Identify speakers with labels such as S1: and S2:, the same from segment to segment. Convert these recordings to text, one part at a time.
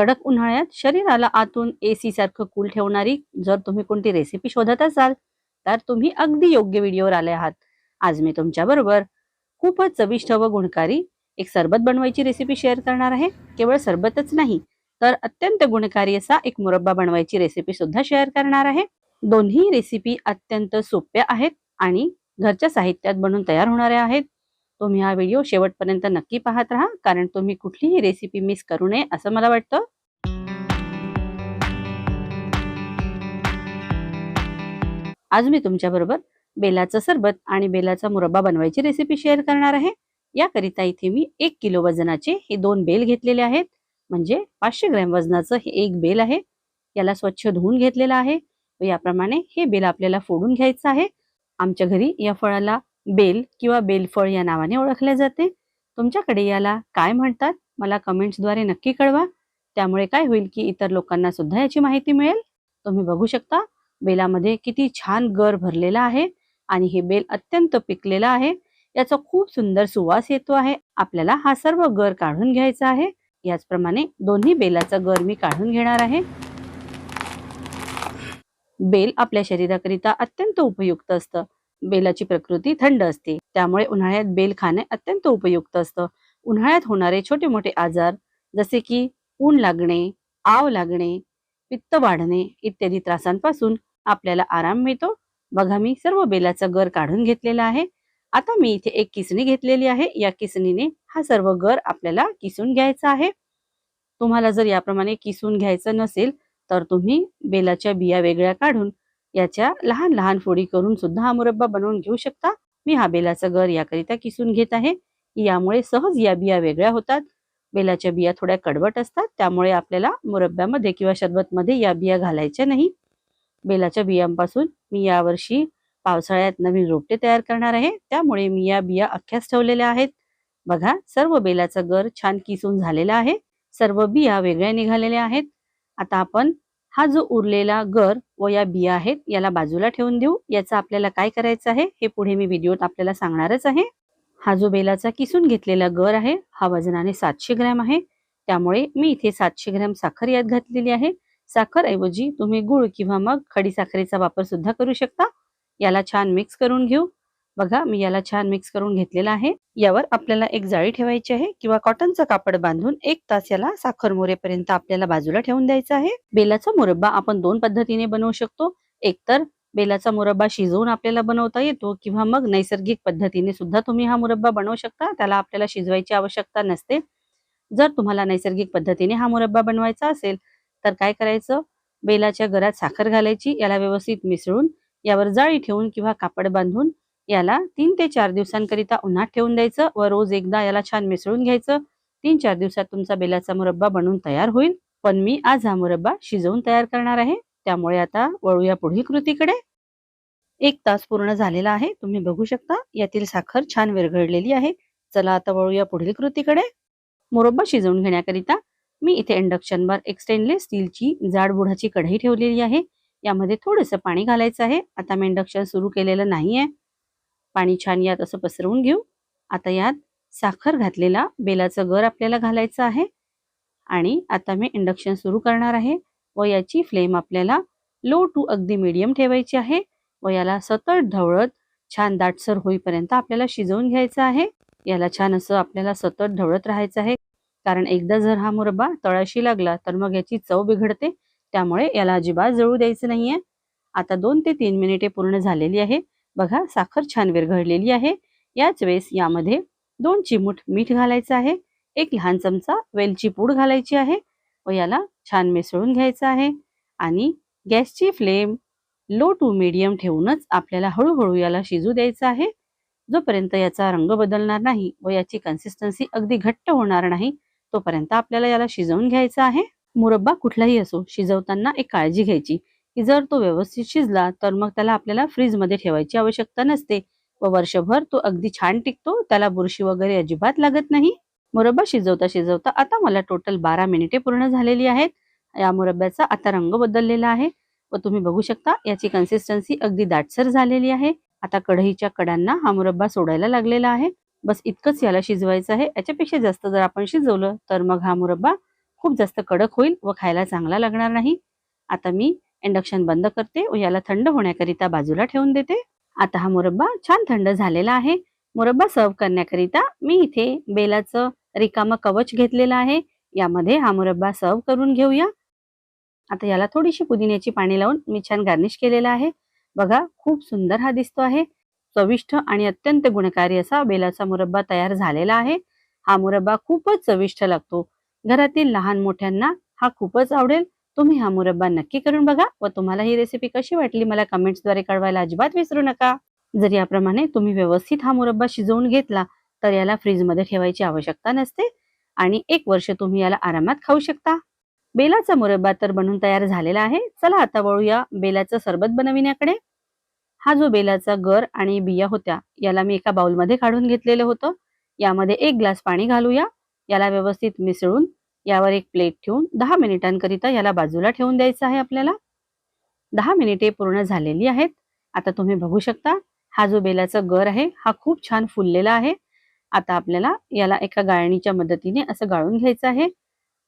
S1: कडक उन्हाळ्यात शरीराला आतून एसी सारखं कूल ठेवणारी जर तुम्ही कोणती रेसिपी शोधत असाल तर तुम्ही अगदी योग्य व्हिडिओवर आले आहात. आज मी तुमच्या बरोबर खूपच चविष्ट व गुणकारी एक सरबत बनवायची रेसिपी शेअर करणार आहे. केवळ सरबतच नाही तर अत्यंत गुणकारी असा एक मुरब्बा बनवायची रेसिपी सुद्धा शेअर करणार आहे. दोन्ही रेसिपी अत्यंत सोप्या आहेत आणि घरच्या साहित्यात बनवून तयार होणाऱ्या आहेत. तुम्ही हा व्हिडिओ शेवटपर्यंत नक्की पाहत राहा कारण तुम्ही कुठलीही रेसिपी मिस करू नये असं मला वाटतं. आज मी तुमच्याबरोबर बेलाचं सरबत आणि बेलाचा मुरब्बा बनवायची रेसिपी शेअर करणार आहे. याकरिता इथे मी एक किलो वजनाचे हे दोन बेल घेतलेले आहेत. म्हणजे पाचशे ग्रॅम वजनाचं हे एक बेल आहे. याला स्वच्छ धुवून घेतलेलं आहे. व याप्रमाणे हे बेल आपल्याला फोडून घ्यायचं आहे. आमच्या घरी या फळाला बेल किंवा बेलफळ या नावाने ओळखले जाते. तुमच्याकडे याला काय म्हणतात? मला कमेंट्सद्वारे नक्की कळवा. त्यामुळे काय होईल की इतर लोकांना सुद्धा याची माहिती मिळेल. तुम्ही बघू शकता बेलामध्ये किती छान गर भरलेला आहे आणि हे बेल अत्यंत पिकलेलं आहे. याचा खूप सुंदर सुवास येतो आहे. आपल्याला हा सर्व गर काढून घ्यायचा आहे. याचप्रमाणे दोन्ही बेलाचा गर मी काढून घेणार आहे. बेल आपल्या शरीराकरिता अत्यंत उपयुक्त असतं. बेलाची प्रकृती थंड असते. त्यामुळे उन्हाळ्यात बेल खाणे अत्यंत उपयुक्त असतं. उन्हाळ्यात होणारे छोटे मोठे आजार जसे की ऊन लागणे आव लागणे पित्त वाढणे इत्यादी त्रासांपासून आपल्याला आराम मिळतो. बघा मी सर्व बेलाचा गर काढून घेतलेला आहे. आता मी इथे एक किसणी घेतलेली आहे. या किसणीने हा सर्व गर आपल्याला किसून घ्यायचा आहे. तुम्हाला जर याप्रमाणे किसून घ्यायचं नसेल तर तुम्ही बेलाच्या बिया वेगळ्या काढून याच्या लहान लहान फोडी करून सुद्धा हा मुरब्बा बनवून घेऊ शकता. मी हा बेलाचा गर याकरिता किसून घेत आहे. यामुळे सहज या बिया वेगळ्या होतात. बेलाच्या बिया थोड्या कडवट असतात. त्यामुळे आपल्याला मुरब्ब्यामध्ये किंवा शरबतमध्ये या बिया घालायच्या नाही. बेलाच्या बियांपासून मी यावर्षी पावसाळ्यात नवीन रोपटे तयार करणार आहे. त्यामुळे मी या बिया अख्ख्याच ठेवलेल्या आहेत. बघा सर्व बेलाचा गर छान किसून झालेला आहे. सर्व बिया वेगळ्या निघालेल्या आहेत. आता आपण हा जो उरलेला गर व या बिया आहेत याला बाजूला ठेवून देऊ. याचा आपल्याला काय करायचं आहे हे पुढे मी व्हिडिओत आपल्याला सांगणारच आहे. हा जो बेलाचा किसून घेतलेला गर आहे हा वजनाने सातशे ग्रॅम आहे. त्यामुळे मी इथे सातशे ग्रॅम साखर यात घातलेली आहे. साखर ऐवजी तुम्ही गुळ किंवा मग खडी साखरेचा वापर सुद्धा करू शकता. याला छान मिक्स करून घेऊ. बघा मी याला छान मिक्स करून घेतलेला आहे. यावर आपल्याला एक जाळी ठेवायची आहे किंवा कॉटनचं कापड बांधून एक तास याला साखर मोरेपर्यंत आपल्याला बाजूला ठेवून द्यायचं आहे. बेलाचा मुरब्बा आपण दोन पद्धतीने बनवू शकतो. एकतर बेलाचा मुरब्बा शिजवून आपल्याला बनवता येतो किंवा मग नैसर्गिक पद्धतीने सुद्धा तुम्ही हा मुरब्बा बनवू शकता. त्याला आपल्याला शिजवायची आवश्यकता नसते. जर तुम्हाला नैसर्गिक पद्धतीने हा मुरब्बा बनवायचा असेल तर काय करायचं? बेलाच्या घरात साखर घालायची. याला व्यवस्थित मिसळून यावर जाळी ठेवून किंवा कापड बांधून याला तीन ते चार दिवसांकरिता उन्हात ठेवून द्यायचं व रोज एकदा याला छान मिसळून घ्यायचं. तीन चार दिवसात तुमचा बेलाचा मुरब्बा बनून तयार होईल. पण मी आज हा मुरब्बा शिजवून तयार करणार आहे. त्यामुळे आता वळूया पुढील कृतीकडे. एक तास पूर्ण झालेला आहे. तुम्ही बघू शकता यातील साखर छान विरघळलेली आहे. चला आता वळूया पुढील कृतीकडे. मुरब्बा शिजवून घेण्याकरिता मी इथे इंडक्शनवर एक स्टेनलेस स्टीलची जाड बुडाची कढई ठेवलेली आहे. यामध्ये थोडंसं पाणी घालायचं आहे. आता मी इंडक्शन सुरू केलेलं नाहीये. पाणी छान यात असं पसरवून घेऊ. आता यात साखर घातलेला बेलाचं गर आपल्याला घालायचं आहे. आणि आता मी इंडक्शन सुरू करणार आहे. व याची फ्लेम आपल्याला लो टू अगदी मीडियम ठेवायची आहे. व याला सतत ढवळत छान दाटसर होईपर्यंत आपल्याला शिजवून घ्यायचं आहे. याला छान असं आपल्याला सतत ढवळत राहायचं आहे. कारण एकदा जर हा मुरब्बा तळाशी लागला तर मग याची चव बिघडते. त्यामुळे याला अजिबात जळू द्यायचं नाहीये. आता दोन ते तीन मिनिटे पूर्ण झालेली आहे. बघा साखर छान विरघळलेली आहे. याच वेळेस यामध्ये दोन चिमूट मीठ घालायचं आहे. एक लहान चमचा वेलची पूड घालायची आहे व याला छान मिसळून घ्यायचं आहे. आणि गॅसची फ्लेम लो टू मिडियम ठेवूनच आपल्याला हळूहळू याला शिजू द्यायचं आहे. जोपर्यंत याचा रंग बदलणार नाही व याची कन्सिस्टन्सी अगदी घट्ट होणार नाही तोपर्यंत आपल्याला याला शिजवून घ्यायचं आहे. मुरब्बा कुठलाही असो शिजवताना एक काळजी घ्यायची. की जर तो व्यवस्थित शिजला तर मग त्याला आपल्याला फ्रीजमध्ये ठेवायची आवश्यकता नसते. व वर्षभर तो अगदी छान टिकतो त्याला बुरशी वगैरे अजिबात लागत नाही. मुरब्बा शिजवता शिजवता आता मला टोटल बारा मिनिटे पूर्ण झालेली आहेत. या मुरब्ब्याचा आता रंग बदललेला आहे. व तुम्ही बघू शकता याची कन्सिस्टन्सी अगदी दाटसर झालेली आहे. आता कढईच्या कडांना हा मुरब्बा सोडायला लागलेला आहे. बस इतकंच याला शिजवायचं आहे. याच्यापेक्षा जास्त जर आपण शिजवलं तर मग हा मुरब्बा खूप जास्त कडक होईल व खायला चांगला लागणार नाही. आता मी इंडक्शन बंद करते व याला थंड होण्याकरिता बाजूला ठेवून देते. आता हा मुरब्बा छान थंड झालेला आहे. मुरब्बा सर्व करण्याकरिता मी इथे बेलाचं रिकामं कवच घेतलेलं आहे. यामध्ये हा मुरब्बा सर्व करून घेऊया. आता याला थोडीशी पुदिन्याची पाणी लावून मी छान गार्निश केलेला आहे. बघा खूप सुंदर हा दिसतो आहे. चविष्ट आणि अत्यंत गुणकारी असा बेलाचा मुरब्बा तयार झालेला आहे. हा मुरब्बा खूपच चविष्ट लागतो. घरातील लहान मोठ्यांना हा खूपच आवडेल. तुम्ही हा मुरब्बा नक्की करून बघा व तुम्हाला ही रेसिपी कशी वाटली मला कमेंट्सद्वारे कळवायला अजिबात विसरू नका. जर याप्रमाणे तुम्ही व्यवस्थित हा मुरब्बा शिजवून घेतला तर याला फ्रीजमध्ये ठेवायची आवश्यकता नसते आणि एक वर्ष तुम्ही याला आरामात खाऊ शकता. बेलाचा मुरब्बा तर बनून तयार झालेला आहे. चला आता वळूया बेलाचं सरबत बनविण्याकडे. हा जो बेलाचा गर आणि बिया होत्या याला मी एका बाउलमध्ये काढून घेतलेलं होतं. यामध्ये एक ग्लास पाणी घालूया. याला व्यवस्थित मिसळून यावर एक प्लेट ठेवून दहा मिनिटांकरिता याला बाजूला ठेवून द्यायचं आहे आपल्याला. दहा मिनिटे पूर्ण झालेली आहेत. आता तुम्ही बघू शकता हा जो बेलाचा गर आहे हा खूप छान फुललेला आहे. आता आपल्याला याला एका गाळणीच्या मदतीने असं गाळून घ्यायचं आहे.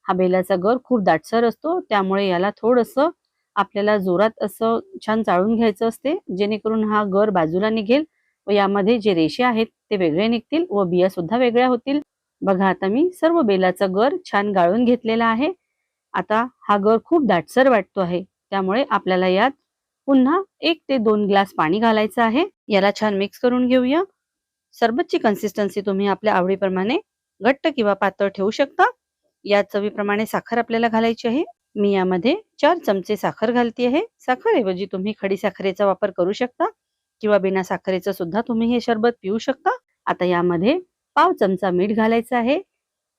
S1: हा बेलाचा गर खूप दाटसर असतो त्यामुळे याला थोडंसं आपल्याला जोरात असं छान चाळून घ्यायचं असते जेणेकरून हा गर बाजूला निघेल व यामध्ये जे रेषे आहेत ते वेगळे निघतील व बिया सुद्धा वेगळ्या होतील. बघा आता मी सर्व बेलाचा गर छान गाळून घेतलेला आहे. आता हा गर खूप दाटसर वाटतो आहे. त्यामुळे आपल्याला यात पुन्हा एक ते दोन ग्लास पाणी घालायचं आहे. याला छान मिक्स करून घेऊया. सरबतची कन्सिस्टन्सी तुम्ही आपल्या आवडीप्रमाणे घट्ट किंवा पातळ ठेवू शकता. या चवीप्रमाणे साखर आपल्याला घालायची आहे. मी यामध्ये चार चमचे साखर घालते आहे. साखरऐवजी तुम्ही खडी साखरेचा वापर करू शकता किंवा बिना साखरेचं सुद्धा तुम्ही हे सरबत पिऊ शकता. आता यामध्ये पाव चमचा मीठ घालायचं आहे.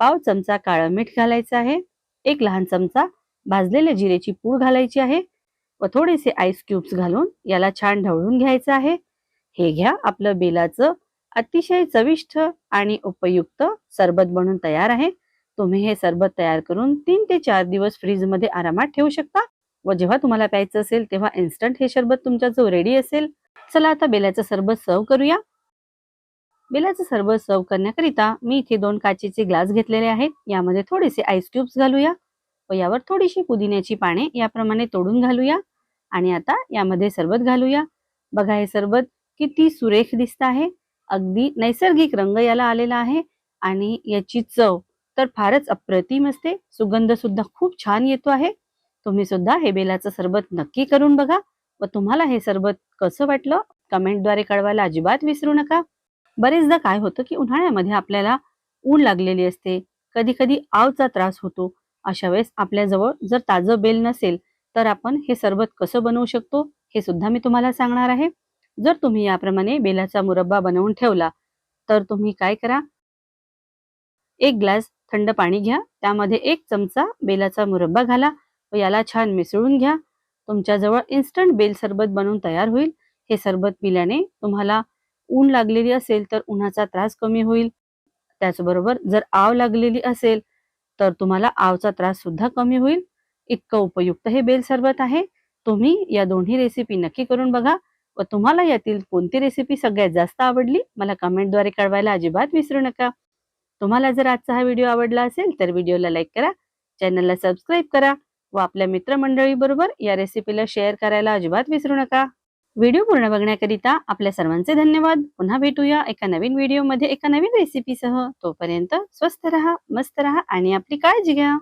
S1: पाव चमचा काळं मीठ घालायचं आहे. एक लहान चमचा भाजलेल्या जिरेची पूड घालायची आहे व थोडेसे आईस क्यूब्स घालून याला छान ढवळून घ्यायचं आहे. हे घ्या आपलं बेलाचं अतिशय चविष्ट आणि उपयुक्त सरबत बनून तयार आहे. तुम्ही हे सरबत तयार करून तीन ते चार दिवस फ्रीजमध्ये आरामात ठेवू शकता व जेव्हा तुम्हाला प्यायचं असेल तेव्हा इन्स्टंट हे सरबत तुमच्या जो रेडी असेल. चला आता बेलाचं सरबत सर्व करूया. बेलाचं सरबत सर्व करण्याकरिता मी इथे दोन काचेचे ग्लास घेतलेले आहेत. यामध्ये थोडेसे आईस क्यूब्स घालूया. व यावर थोडीशी पुदिन्याची पाने याप्रमाणे तोडून घालूया. आणि आता यामध्ये सरबत घालूया. बघा हे सरबत किती सुरेख दिसत आहे. अगदी नैसर्गिक रंग याला आलेला आहे. आणि याची चव तर फारच अप्रतिम असते. सुगंध सुद्धा खूप छान येतो आहे. तुम्ही सुद्धा हे बेलाचं सरबत नक्की करून बघा. व तुम्हाला हे सरबत कसं वाटलं? कमेंटद्वारे कळवायला अजिबात विसरू नका. बरेचदा काय होतं की उन्हाळ्यामध्ये आपल्याला ऊन लागलेली असते. कधी कधी आवचा त्रास होतो. अशा वेळेस आपल्याजवळ जर ताजं बेल नसेल तर आपण हे सरबत कसं बनवू शकतो हे सुद्धा मी तुम्हाला सांगणार आहे. जर तुम्ही याप्रमाणे बेलाचा मुरब्बा बनवून ठेवला तर तुम्ही काय करा? एक ग्लास थंड पाणी घ्या त्यामध्ये एक चमचा बेलाचा मुरब्बा घाला व याला छान मिसळून घ्या. तुमच्याजवळ इन्स्टंट बेल सरबत बनवून तयार होईल. हे सरबत पिल्याने तुम्हाला ऊन लागलेली असेल तर उन्हाचा त्रास कमी होईल. त्याचबरोबर जर आव लागलेली असेल तर तुम्हाला आवचा त्रास सुद्धा कमी होईल. इतकं उपयुक्त हे बेल सरबत आहे. तुम्ही या दोन्ही रेसिपी नक्की करून बघा व तुम्हाला यातील कोणती रेसिपी सगळ्यात जास्त आवडली मला कमेंटद्वारे कळवायला अजिबात विसरू नका. तुम्हाला जर आजचा हा व्हिडिओ आवडला असेल तर व्हिडिओला लाईक करा चॅनलला सबस्क्राईब करा व आपल्या मित्रमंडळी बरोबर या रेसिपीला शेअर करायला अजिबात विसरू नका. व्हिडिओ पूर्ण बघण्याकरिता आपल्या सर्वांचे धन्यवाद. पुन्हा भेटूया एका नवीन व्हिडिओमध्ये एका नवीन रेसिपीसह तोपर्यंत स्वस्त रहा मस्त रहा आणि आपली काळजी घ्या.